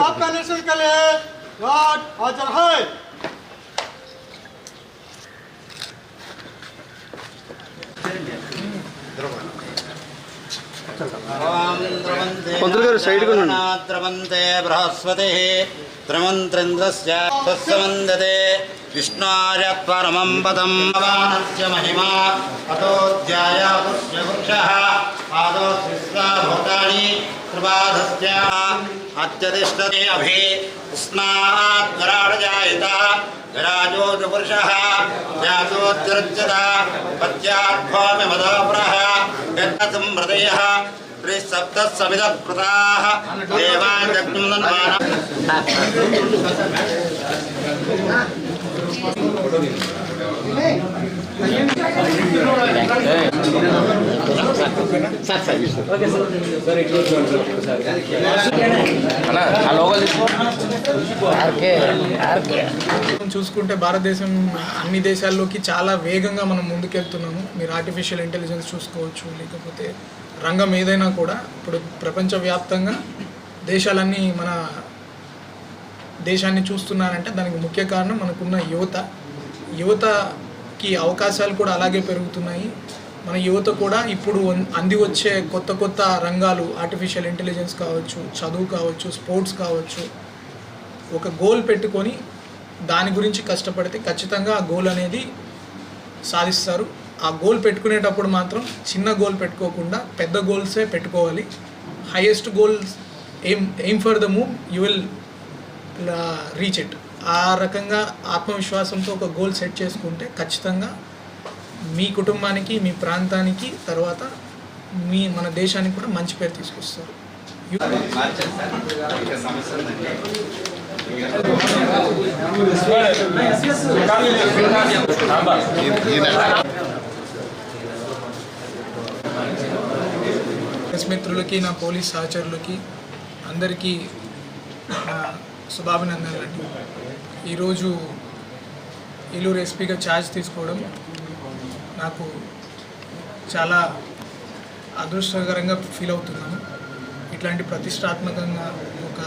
आपका नेशनल के लिए गार्ड हाजिर है పంతులు గారు సైడ్ గా ఉండండి. ద్రవంతే బృహస్పతి ద్రమంత్రింద్రస్య తస్సమందతే విష్ణార్య పరమం పదం భవానస్య మహిమా అతోధ్యాయ పుష్యవృక్షः పాదో భూతాని కృపాధస్య अत्यतिष्ठते अभि स्नात् गराडजायिता गराजो पुरुषः जातोत्तिरुच्यता पत्याध्वामिमदोपरः यत्नसंहृदयः त्रिसप्तसमिदत्प्रताः देवान् చూసుకుంటే భారతదేశం అన్ని దేశాల్లోకి చాలా వేగంగా మనం ముందుకెళ్తున్నాము. మీరు ఆర్టిఫిషియల్ ఇంటెలిజెన్స్ చూసుకోవచ్చు లేకపోతే రంగం ఏదైనా కూడా. ఇప్పుడు ప్రపంచవ్యాప్తంగా దేశాలన్నీ మన దేశాన్ని చూస్తున్నారంటే దానికి ముఖ్య కారణం మనకున్న యువత. యువత కి అవకాశాలు కూడా అలాగే పెరుగుతున్నాయి. మన యువత కూడా ఇప్పుడు అంది వచ్చే కొత్త కొత్త రంగాలు ఆర్టిఫిషియల్ ఇంటెలిజెన్స్ కావచ్చు చదువు కావచ్చు స్పోర్ట్స్ కావచ్చు ఒక గోల్ పెట్టుకొని దాని గురించి కష్టపడితే ఖచ్చితంగా ఆ గోల్ అనేది సాధిస్తారు. ఆ గోల్ పెట్టుకునేటప్పుడు మాత్రం చిన్న గోల్ పెట్టుకోకుండా పెద్ద గోల్సే పెట్టుకోవాలి. Highest goals aim aim for the moon you will reach it ఆ రకంగా ఆత్మవిశ్వాసంతో ఒక గోల్ సెట్ చేసుకుంటే ఖచ్చితంగా మీ కుటుంబానికి మీ ప్రాంతానికి తర్వాత మీ మన దేశానికి కూడా మంచి పేరు తీసుకొస్తారు. మిత్రులకి నా పోలీస్ సహచరులకి అందరికీ నా శుభాభినందనలు. ఈరోజు ఏలూరు ఎస్పీగా ఛార్జ్ తీసుకోవడం నాకు చాలా అదృష్టకరంగా ఫీల్ అవుతున్నాను. ఇట్లాంటి ప్రతిష్టాత్మకంగా ఒక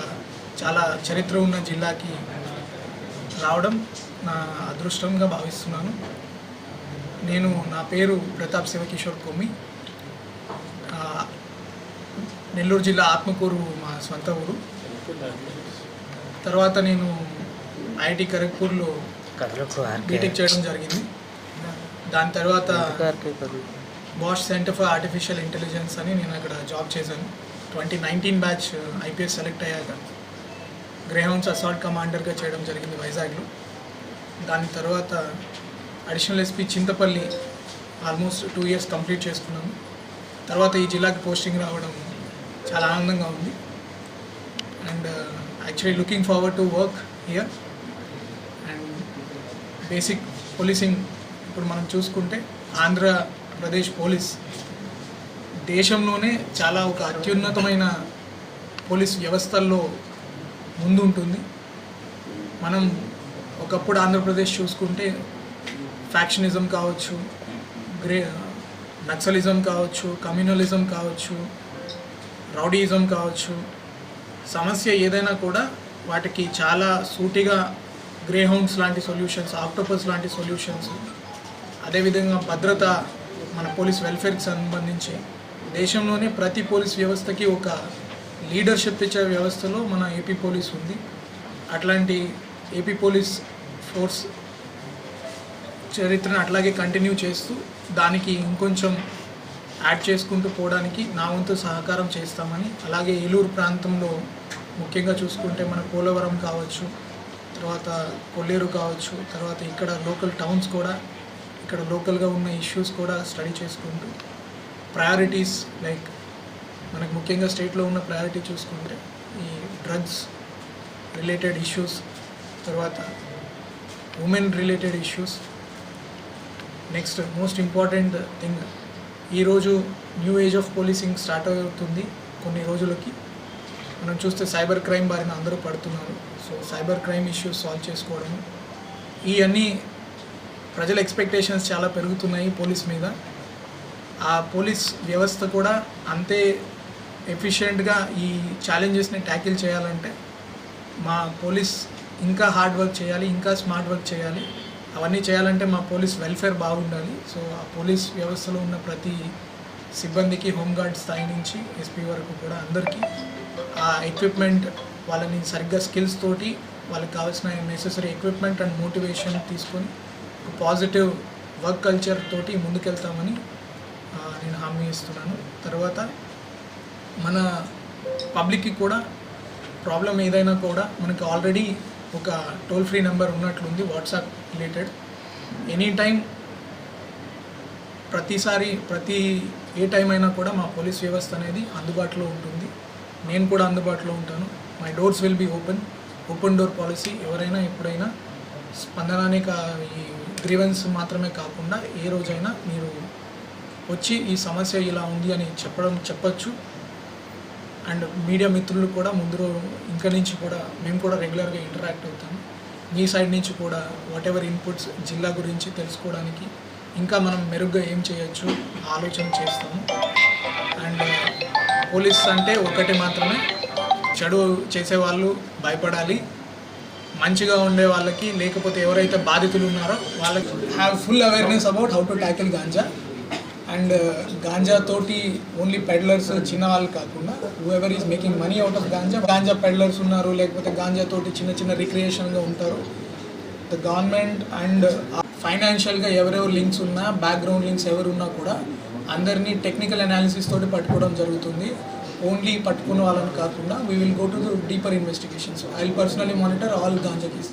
చాలా చరిత్ర ఉన్న జిల్లాకి రావడం నా అదృష్టంగా భావిస్తున్నాను. నేను నా పేరు ప్రతాప్ శివకిషోర్ కొమ్మి. నెల్లూరు జిల్లా ఆత్మకూరు మా సొంత ఊరు. తర్వాత నేను ఐఐటి ఖరగ్పూర్లో బీటెక్ చేయడం జరిగింది. దాని తర్వాత Bosch center for artificial intelligence అని నేను అక్కడ జాబ్ చేశాను. Twenty nineteen batch IPS select అయ్యాక గ్రేహౌండ్స్ అసాల్ట్ కమాండర్గా చేయడం జరిగింది వైజాగ్లో. దాని తర్వాత additional SP Chintapalli almost two years complete చేసుకున్నాను. తర్వాత ఈ జిల్లాకి పోస్టింగ్ రావడం చాలా ఆనందంగా ఉంది. And actually looking forward to work here and basic policing ఇప్పుడు మనం చూసుకుంటే ఆంధ్రప్రదేశ్ పోలీస్ దేశంలోనే చాలా ఒక అత్యున్నతమైన పోలీస్ వ్యవస్థల్లో ముందు ఉంటుంది మనం ఒకప్పుడు ఆంధ్రప్రదేశ్ చూసుకుంటే ఫ్యాక్షనిజం కావచ్చు గ్రే నక్సలిజం కావచ్చు కమ్యూనలిజం కావచ్చు రౌడీయిజం కావచ్చు సమస్య ఏదైనా కూడా వాటికి చాలా సూటిగా గ్రేహౌండ్స్ లాంటి సొల్యూషన్స్ ఆక్టోపస్ లాంటి సొల్యూషన్స్ అదేవిధంగా భద్రత మన పోలీస్ వెల్ఫేర్కి సంబంధించి దేశంలోనే ప్రతి పోలీస్ వ్యవస్థకి ఒక లీడర్షిప్ ఇచ్చే వ్యవస్థలో మన ఏపీ పోలీస్ ఉంది. అట్లాంటి ఏపీ పోలీస్ ఫోర్స్ చరిత్రను అట్లాగే కంటిన్యూ చేస్తూ దానికి ఇంకొంచెం యాడ్ చేసుకుంటూ పోవడానికి నా వంతు సహకారం చేస్తామని అలాగే ఏలూరు ప్రాంతంలో ముఖ్యంగా చూసుకుంటే మన పోలవరం కావచ్చు తర్వాత కొల్లేరు కావచ్చు తర్వాత ఇక్కడ లోకల్ టౌన్స్ కూడా ఇక్కడ లోకల్గా ఉన్న ఇష్యూస్ కూడా స్టడీ చేసుకుంటూ ప్రయారిటీస్ లైక్ మనకు ముఖ్యంగా స్టేట్లో ఉన్న ప్రయారిటీ చూసుకుంటే ఈ డ్రగ్స్ రిలేటెడ్ ఇష్యూస్ తర్వాత women related issues next most important thing ఈరోజు new age of policing start అవుతుంది కొన్ని రోజులకి. మనం చూస్తే సైబర్ క్రైమ్ బారిన అందరూ పడుతున్నారు. So cyber crime issues solve చేసుకోవడము. ఇవన్నీ ప్రజల ఎక్స్పెక్టేషన్స్ చాలా పెరుగుతున్నాయి పోలీస్ మీద. ఆ పోలీస్ వ్యవస్థ కూడా అంతే ఎఫిషియెంట్గా ఈ ఛాలెంజెస్ని ట్యాకిల్ చేయాలంటే మా పోలీస్ ఇంకా హార్డ్ వర్క్ చేయాలి ఇంకా స్మార్ట్ వర్క్ చేయాలి. అవన్నీ చేయాలంటే మా పోలీస్ వెల్ఫేర్ బాగుండాలి. సో ఆ పోలీస్ వ్యవస్థలో ఉన్న ప్రతి సిబ్బందికి హోంగార్డ్ స్థాయి నుంచి ఎస్పీ వరకు కూడా అందరికీ ఆ ఎక్విప్మెంట్ వాళ్ళని సరిగ్గా స్కిల్స్ తోటి వాళ్ళకి కావాల్సిన నెసెసరీ ఎక్విప్మెంట్ అండ్ మోటివేషన్ తీసుకొని ఒక పాజిటివ్ వర్క్ కల్చర్ తోటి ముందుకెళ్తామని నేను హామీ ఇస్తున్నాను. తర్వాత మన పబ్లిక్కి కూడా ప్రాబ్లం ఏదైనా కూడా మనకి ఆల్రెడీ ఒక టోల్ ఫ్రీ నెంబర్ ఉన్నట్లుంది వాట్సాప్ రిలేటెడ్ ఎనీ టైం ప్రతిసారి ప్రతి ఏ టైం అయినా కూడా మా పోలీస్ వ్యవస్థ అనేది అందుబాటులో ఉంటుంది. నేను కూడా అందుబాటులో ఉంటాను. My doors will be open open door policy ఎవరైనా ఎప్పుడైనా స్పందనానికి కా ఈ గ్రీవెన్స్ మాత్రమే కాకుండా ఏ రోజైనా మీరు వచ్చి ఈ సమస్య ఇలా ఉంది అని చెప్పడం చెప్పచ్చు. అండ్ మీడియా మిత్రులు కూడా ముందు ఇంకా నుంచి కూడా మేము కూడా రెగ్యులర్గా ఇంటరాక్ట్ అవుతాము మీ సైడ్ నుంచి కూడా వాట్ ఎవర్ ఇన్పుట్స్ జిల్లా గురించి తెలుసుకోవడానికి ఇంకా మనం మెరుగ్గా ఏం చేయొచ్చు ఆలోచన చేస్తాము. అండ్ పోలీస్ అంటే ఒకటి మాత్రమే. చెడు చేసేవాళ్ళు భయపడాలి. మంచిగా ఉండే వాళ్ళకి లేకపోతే ఎవరైతే బాధితులు ఉన్నారో వాళ్ళకి have full awareness about how to tackle ganja and uh, ganja తోటి ఓన్లీ పెడ్లర్స్ చిన్న వాళ్ళు కాకుండా whoever is making money out of ganja ganja peddlers ఉన్నారు లేకపోతే గాంజా తోటి చిన్న చిన్న రిక్రియేషన్గా ఉంటారు. ద గవర్నమెంట్ అండ్ ఫైనాన్షియల్గా ఎవరెవరు లింక్స్ ఉన్నా బ్యాక్గ్రౌండ్ లింక్స్ ఎవరు ఉన్నా కూడా అందరినీ టెక్నికల్ అనాలిసిస్ తోటి పట్టుకోవడం జరుగుతుంది. ఓన్లీ పట్టుకున్న వాళ్ళని కాకుండా we will go to the deeper investigations I will personally monitor all ganja cases